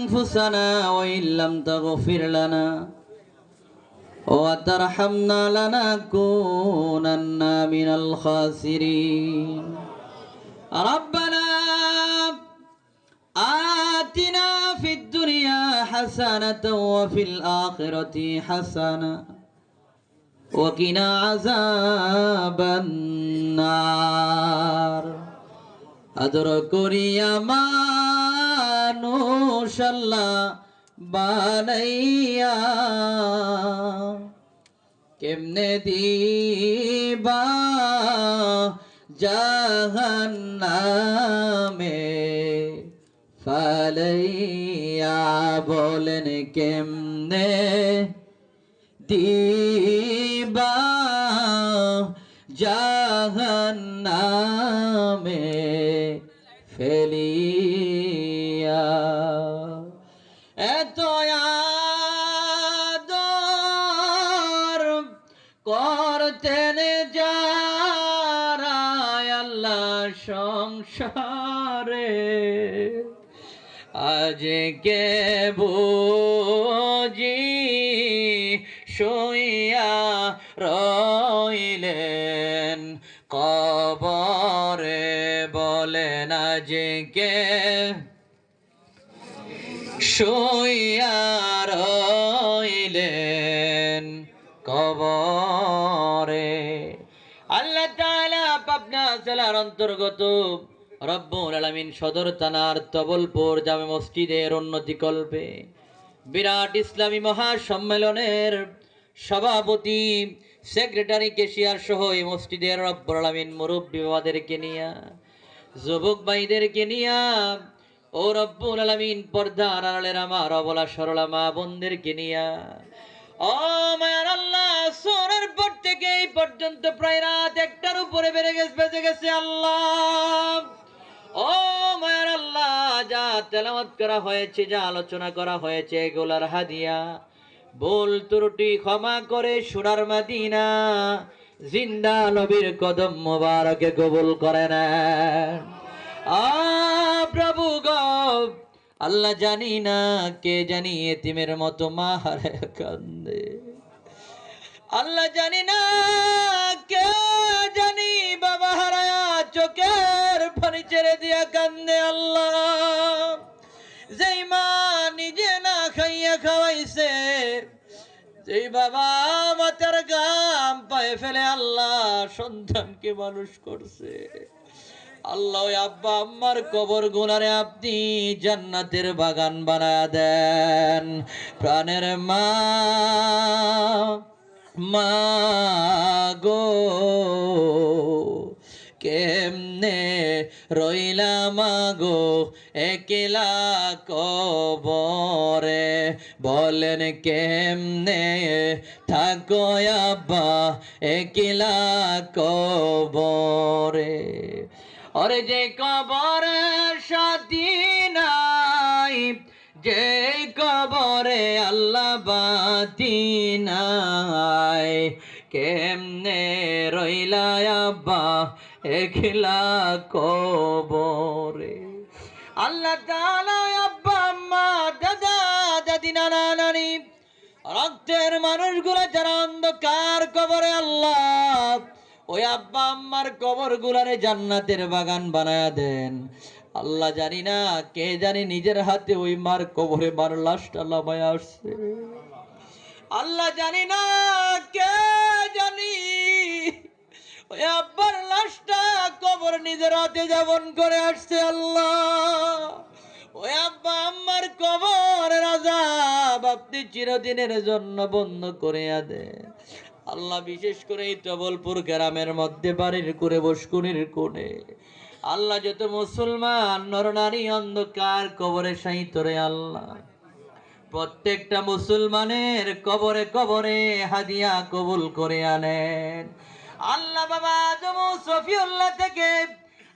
أنفسنا وإن لم تغفر لنا وترحمنا لنكونن من الخاسرين. ربنا آتنا في الدنيا حسنة وفي الآخرة حسنة وقنا عذاب النار. أدركني يا مار মানুষ আল্লাহ বানাইয়া কেমনে দিবা জাহান্নামে ফালাইয়া বলেন কেমনে দিবা জাহান্নামে ফেলিয়া করতেন যারা আল্লাহ সংসারে। আজকে বুঝি শুইয়া রইলেন কবরে বলেন আজকে শুইয়া রইলেন। কবরে আল্লাহ পাবনা জেলার অন্তর্গত রব্বুল আলামিন সদর থানার তবলপুর জামে মসজিদের উন্নতি কল্পে বিরাট ইসলামী মহাসম্মেলনের সভাপতি, সেক্রেটারি, কেশিয়ার সহ এই মসজিদের রব্বুল আলামিন মুরব্বী বাবাদেরকে নিয়া, যুবক ভাইদেরকে নিয়া, ও রব্বুল আলামিন পর্দার আড়ালের আমার অবলা সরলা মা বোনদেরকে নিয়া ও মায়ার আল্লাহ সোনার পর থেকে পর্যন্ত প্রায় রাত একটার উপরে বেড়ে গেছে, বেজে গেছে আল্লাহ। ও মায়ার আল্লাহ, যা তেলাওয়াত করা হয়েছে, যা আলোচনা করা হয়েছে, এগুলার হাদিয়া। ভুল ত্রুটি ক্ষমা করে সোনার মাদিনা, জিন্দা নবীর কদম মোবারকে কবুল করে নেন। আ প্রভু গো আল্লাহ জানি না কে জানি এতিমের মতো মা হারে কান্দে। আল্লাহ জানি না কে জানি বাবা হারায়া চোখের পানি ছেড়ে দিয়া কান্দে আল্লাহ। যেই মা নিজে না খাইয়া খাওয়াইছে, যেই বাবা মাতার গাম পায়ে ফেলে আল্লাহ সন্তানকে মানুষ করছে। আল্লাহ আব্বা আম্মার কবর গুনারে আপনি জান্নাতের বাগান বানায় দেন। প্রাণের মা মা গো, কেমনে রইলা মাগো একলা কবরে? বলেন কেমনে থাকো আব্বা একলা কবরে? ওরে যে কবরের সাথী নাই, যে কবরে আল্লাহ বাতি নাই। কেমনে রইলা আব্বা একলা কবরে? আল্লাহ তাআলা আব্বা, আম্মা, দাদা, দাদি, নানা, নানি রক্তের মানুষগুলো যারা অন্ধকার কবরে আল্লাহ ওই আব্বা আম্মার কবর গুলারে জান্নাতের বাগান বানায়া দেন। আল্লাহ জানি না, কে জানি নিজের হাতে ওই মার কবরে মার লাশটা লামায় আসছে। আল্লাহ জানি না, কে জানি ওই আব্বার লাশটা কবর নিজের হাতে যেমন করে আসছে আল্লাহ। ওই আব্বা আম্মার কবর রাজা আপনি চিরদিনের জন্য বন্ধ করে দেন। আল্লাহ বিশেষ করে এই তবলপুর গ্রামের মধ্যে, বাড়ির করে, বসকুনির কোণে। আল্লাহ যত মুসলমান নরনারী অন্ধকার, কবরে সাহিত্যরে আল্লাহ। প্রত্যেকটা মুসলমানের কবরে কবরে হাদিয়া কবুল করে আনেন। আল্লাহ বাবা আদম ও সফিউল্লাহ থেকে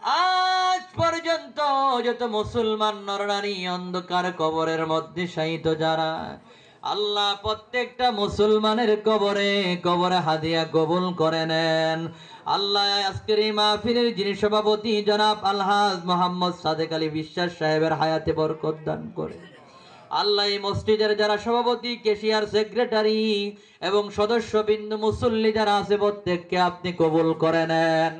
আজ পর্যন্ত যত মুসলমান নরনারী অন্ধকার কবরের মধ্যে শায়িত যারা আল্লাহ প্রত্যেকটা মুসলমানের কবরে কবরে হাদিয়া কবুল করে নেন। আল্লাহ আজকের এই মাহফিলের যিনি সভাপতি জনাব আলহাজ মোহাম্মদ সাদেক আলী বিশ্বাস সাহেবের হায়াতে বরকত দান করে। আল্লাহ এই মসজিদের যারা সভাপতি, কেশিয়ার সেক্রেটারি এবং সদস্য বিন্দু মুসল্লি যারা আছে প্রত্যেককে আপনি কবুল করে নেন।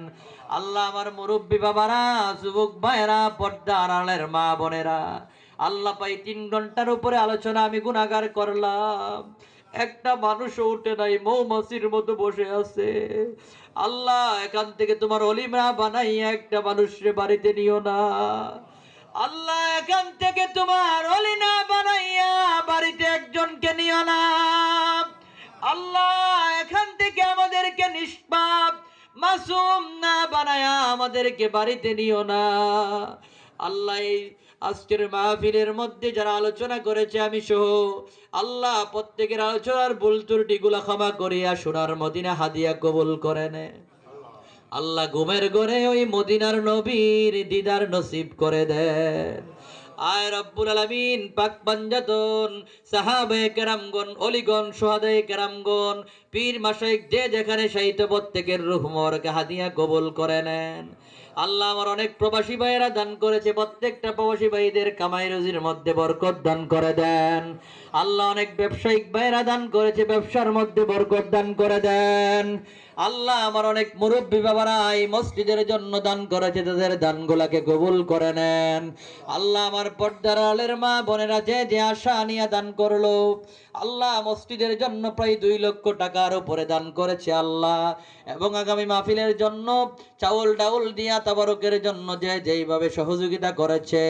আল্লাহ আমার মুরব্বী বাবারা, যুবক ভাইয়েরা পর্দা আড়ালের মা বোনেরা আল্লাহ পাই তিন ঘণ্টার উপরে আলোচনা আমি গুণাগার করলাম। একটা মানুষও উঠে নাই, মৌমাছির মতো বসে আছে। আল্লাহ, এখান থেকে তোমার অলিমরা বানাইয়া একটা মানুষরে বাড়িতে নিও না। আল্লাহ, এখান থেকে তোমার অলিনা বানাইয়া বাড়িতে একজনকে নিও না। আল্লাহ, এখান থেকে আমাদেরকে নিষ্পাপ, মাসুম না বানায়া আমাদেরকে বাড়িতে নিও না। আল্লাহ আজকের মাহফিলের মধ্যে যারা আলোচনা করেছে আমি সহ আল্লাহ প্রত্যেকের আলোচনার ভুল ত্রুটিগুলা ক্ষমা করিয়া সোনার মদিনা হাদিয়া কবুল করে নে। আল্লাহ ঘুমের ঘরে ওই মদিনার নবীর দিদার নসিব করে দেন। আয় সাহাবে পীর যে যেখানে সাহিত্য প্রত্যেকের হাদিয়া করে নেন। আল্লাহ আমার অনেক প্রবাসী দান করেছে, প্রত্যেকটা প্রবাসী কামাই রুজির মধ্যে বরকত দান করে দেন। আল্লাহ অনেক ব্যবসায়িক ভাইয়েরা দান করেছে, ব্যবসার মধ্যে বরকত দান করে দেন। আল্লাহ আমার অনেক মুরব্বী বাবারা এই মসজিদের জন্য দান করেছে, তাদের দানগুলাকে কবুল করে নেন। আল্লাহ আমার পর্দার আলের মা বোনেরা যে যে আশা নিয়ে দান করল, আল্লাহ মসজিদের জন্য প্রায় দুই লক্ষ টাকার উপরে দান করেছে আল্লাহ। এবং আগামী মাহফিলের জন্য চাউল ডাউল দিয়া তাবারকের জন্য যে যেইভাবে সহযোগিতা করেছে,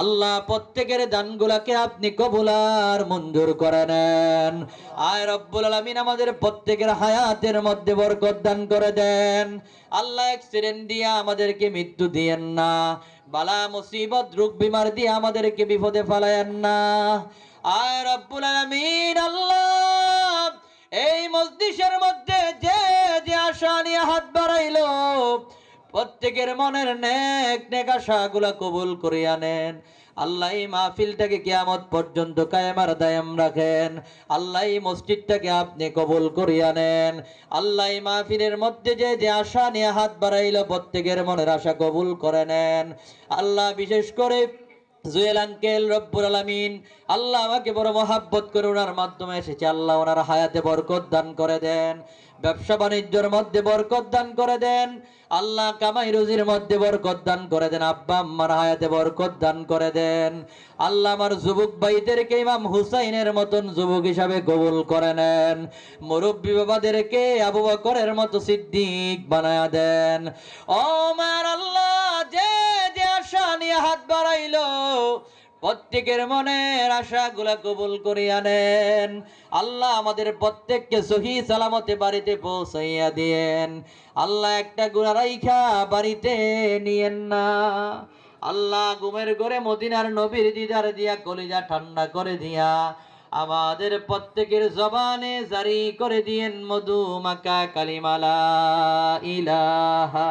আল্লাহ প্রত্যেকের দানগুলাকে আপনি কবুলার মঞ্জুর করে নেন। আয় রব্বুল আলামিন আমাদের প্রত্যেকের হায়াতের মধ্যে বরকত দান করে দেন। আল্লাহ অ্যাক্সিডেন্ট দিয়া আমাদেরকে মৃত্যু দিয়েন না। বালা মুসিবত, রোগ বিমার দিয়ে আমাদেরকে বিপদে ফেলায়েন না। আয় রব্বুল আলামিন, আল্লাহ! এই মসজিদের মধ্যে যে যে আশা নিয়ে হাত বাড়াইলো, প্রত্যেকের মনের নেক নেক আশাগুলা কবুল করিয়া নেন। আল্লাহ এই মাহফিলটাকে কেয়ামত পর্যন্ত কায়েমার দায়াম রাখেন। আল্লাহ এই মসজিদটাকে আপনি কবুল করিয়া নেন। আল্লাহ এই মাহফিলের মধ্যে যে যে আশা নিয়ে হাত বাড়াইল, প্রত্যেকের মনের আশা কবুল করে নেন। আল্লাহ বিশেষ করে জুয়েল আঙ্কেল আল্লাহ আমাকে মহাব্বত করে ওনার মাধ্যমে এসেছে। আল্লাহ ওনার হায়াতে বরকত দান করে দেন, ব্যবসা বাণিজ্যের মধ্যে বরকত দান করে দেন, আল্লাহ মধ্যে করে দেন হায়াতে বরকত দান করে দেন। আল্লাহ আমার হুসাইনের মতন যুবক হিসাবে কবুল করে নেন। মুরব্বী বাবাদেরকে আবু বকরের মতো সিদ্দিক বানায়া দেন। ও মার আল্লাহ, যে হাত বাড়াইলো প্রত্যেকের মনের আশাগুলা কবুল করিয়া নেন আল্লাহ আমাদের প্রত্যেককে সহি সালামতে বাড়িতে পৌঁছাইয়া দিয়েন। আল্লাহ একটা গুণা রাইখা বাড়িতে নিয়েন না। আল্লাহ গুমের ঘরে মদিনার নবীর দিদার দিয়া কলিজা ঠান্ডা করে দিয়া আমাদের প্রত্যেকের জবানে জারি করে দিয়েন, মধু মাকা কালিমালা ইলাহা